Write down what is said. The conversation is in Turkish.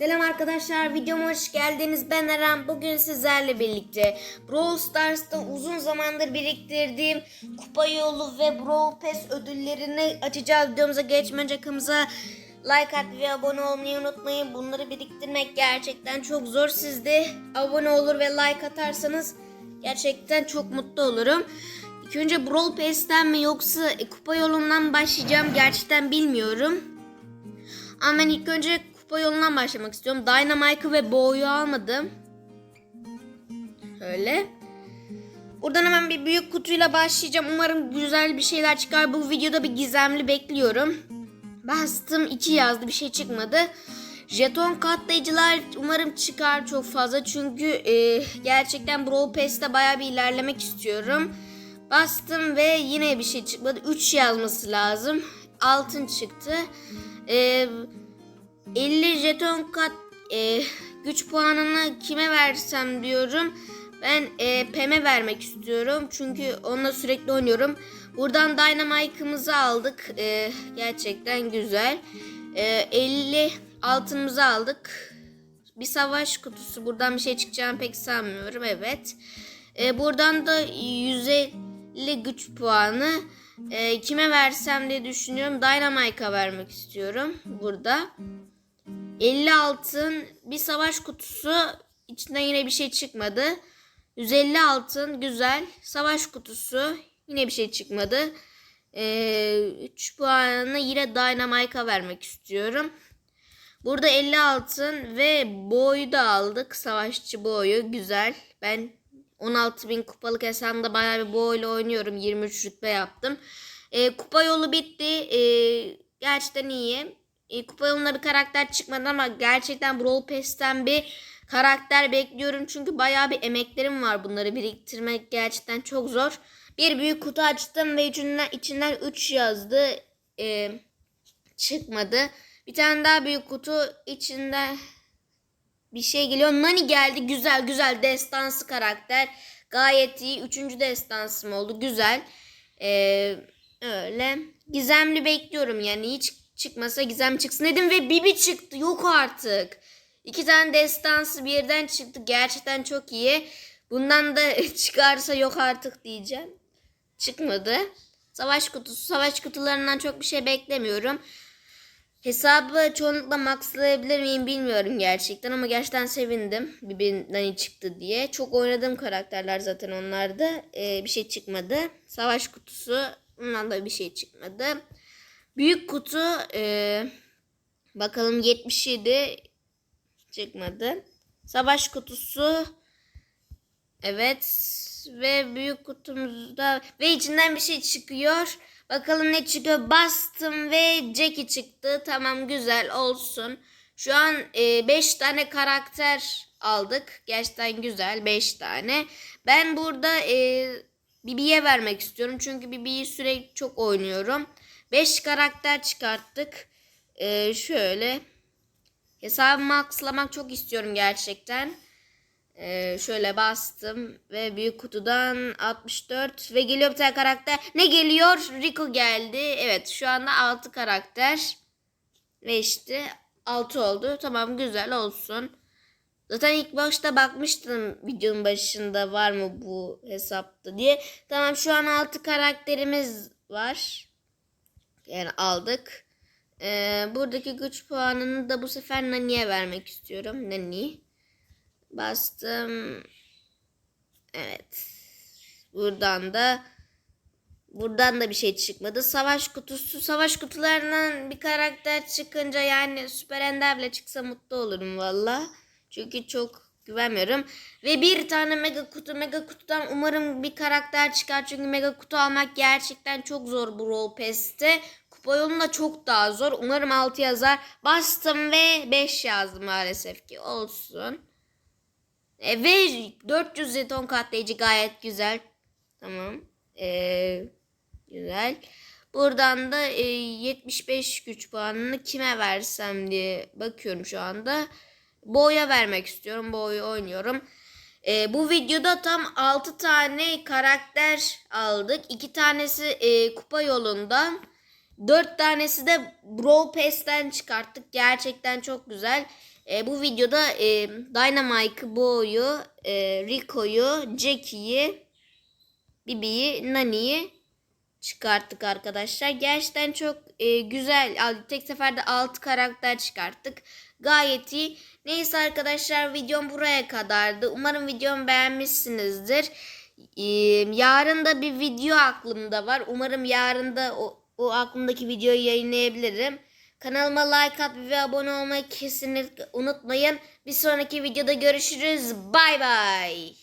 Selam arkadaşlar, videoma hoş geldiniz. Ben Eren. Bugün sizlerle birlikte Brawl Stars'ta uzun zamandır biriktirdiğim kupa yolu ve Brawl Pass ödüllerini açacağız. Videomuza geçmeden önce kanalımıza like at ve abone olmayı unutmayın. Bunları biriktirmek gerçekten çok zor. Siz abone olur ve like atarsanız gerçekten çok mutlu olurum. İlk önce Brawl Pass'ten mi yoksa kupa yolundan başlayacağım gerçekten bilmiyorum. Ama ben ilk önce kupa yolundan başlamak istiyorum. Dynamite'ı ve Bo'yu almadım. Şöyle. Buradan hemen bir büyük kutuyla başlayacağım. Umarım güzel bir şeyler çıkar. Bu videoda bir gizemli bekliyorum. Bastım 2 yazdı bir şey çıkmadı. Jeton katlayıcılar umarım çıkar çok fazla. Çünkü e, gerçekten Brawl Pass'te baya bir ilerlemek istiyorum. Bastım ve yine bir şey çıkmadı. 3 yazması lazım. Altın çıktı. Eee 50 jeton kat e, güç puanını kime versem diyorum. Ben e, Pem'e vermek istiyorum. Çünkü onunla sürekli oynuyorum. Buradan Dynamite'ımızı aldık. E, gerçekten güzel. E, 50 altınımızı aldık. Bir savaş kutusu. Buradan bir şey çıkacağını pek sanmıyorum. Evet. E, buradan da 150 güç puanı. E, kime versem diye düşünüyorum. Dynamite'a vermek istiyorum. Burada. 50 altın, bir savaş kutusu. İçinden yine bir şey çıkmadı. 150 altın, güzel. Savaş kutusu. Yine bir şey çıkmadı. Ee, 3 puanını yine Dynamite'a vermek istiyorum. Burada 50 altın ve boyu da aldık. Savaşçı boyu. Güzel. Ben 16.000 kupalık hesabımda bayağı bir boyla oynuyorum. 23 rütbe yaptım. Ee, kupa yolu bitti. Ee, gerçekten iyi. E, kupa bir karakter çıkmadı ama gerçekten Brawl Pass'ten bir karakter bekliyorum. Çünkü bayağı bir emeklerim var bunları biriktirmek gerçekten çok zor. Bir büyük kutu açtım ve içinden, içinden 3 yazdı. E, çıkmadı. Bir tane daha büyük kutu içinde bir şey geliyor. Nani geldi. Güzel güzel destansı karakter. Gayet iyi. Üçüncü destansım oldu. Güzel. Ee, öyle. Gizemli bekliyorum yani. Hiç çıkmasa gizem çıksın dedim ve Bibi çıktı. Yok artık. İki tane destansı birden çıktı. Gerçekten çok iyi. Bundan da çıkarsa yok artık diyeceğim. Çıkmadı. Savaş kutusu. Savaş kutularından çok bir şey beklemiyorum. Hesabı çoğunlukla maxlayabilir miyim bilmiyorum gerçekten ama gerçekten sevindim Bibi'den çıktı diye. Çok oynadığım karakterler zaten onlarda. Ee, bir şey çıkmadı. Savaş kutusu. Bundan da bir şey çıkmadı. Büyük kutu e, bakalım 77 çıkmadı. Savaş kutusu evet ve büyük kutumuzda ve içinden bir şey çıkıyor. Bakalım ne çıkıyor. Bastım ve Jackie çıktı. Tamam güzel olsun. Şu an 5 e, tane karakter aldık. Gerçekten güzel 5 tane. Ben burada e, Bibi'ye vermek istiyorum. Çünkü Bibi'yi sürekli çok oynuyorum. 5 karakter çıkarttık. Ee, şöyle. Hesabı maxlamak çok istiyorum gerçekten. Ee, şöyle bastım ve büyük kutudan 64 ve geliyor bir tane karakter. Ne geliyor? Rico geldi. Evet şu anda 6 karakter. Ve işte 6 oldu. Tamam güzel olsun. Zaten ilk başta bakmıştım videonun başında var mı bu hesapta diye. Tamam şu an 6 karakterimiz var. Yani aldık. Ee, buradaki güç puanını da bu sefer Nani'ye vermek istiyorum. Nani. Bastım. Evet. Buradan da buradan da bir şey çıkmadı. Savaş kutusu. Savaş kutularından bir karakter çıkınca yani Süper Ender bile çıksa mutlu olurum valla. Çünkü çok güvenmiyorum. Ve bir tane mega kutu. Mega kutudan umarım bir karakter çıkar. Çünkü mega kutu almak gerçekten çok zor bu Roll Pass'te. Yolunda çok daha zor. Umarım 6 yazar. Bastım ve 5 yazdım maalesef ki. Olsun. E, ve 400 jeton katlayıcı gayet güzel. Tamam. E, güzel. Buradan da e, 75 güç puanını kime versem diye bakıyorum şu anda. Boğa'ya vermek istiyorum. Boğa'yı oynuyorum. E, bu videoda tam 6 tane karakter aldık. 2 tanesi e, kupa yolundan. Dört tanesi de Brawl Pass'ten çıkarttık. Gerçekten çok güzel. E, bu videoda e, Dynamite'ı, Bo'yu, e, Rico'yu, Jackie'yi, Bibi'yi, Nani'yi çıkarttık arkadaşlar. Gerçekten çok e, güzel. Tek seferde 6 karakter çıkarttık. Gayet iyi. Neyse arkadaşlar videom buraya kadardı. Umarım videomu beğenmişsinizdir. E, yarın da bir video aklımda var. Umarım yarın da o, o aklımdaki videoyu yayınlayabilirim. Kanalıma like at ve abone olmayı kesinlikle unutmayın. Bir sonraki videoda görüşürüz. Bay bay.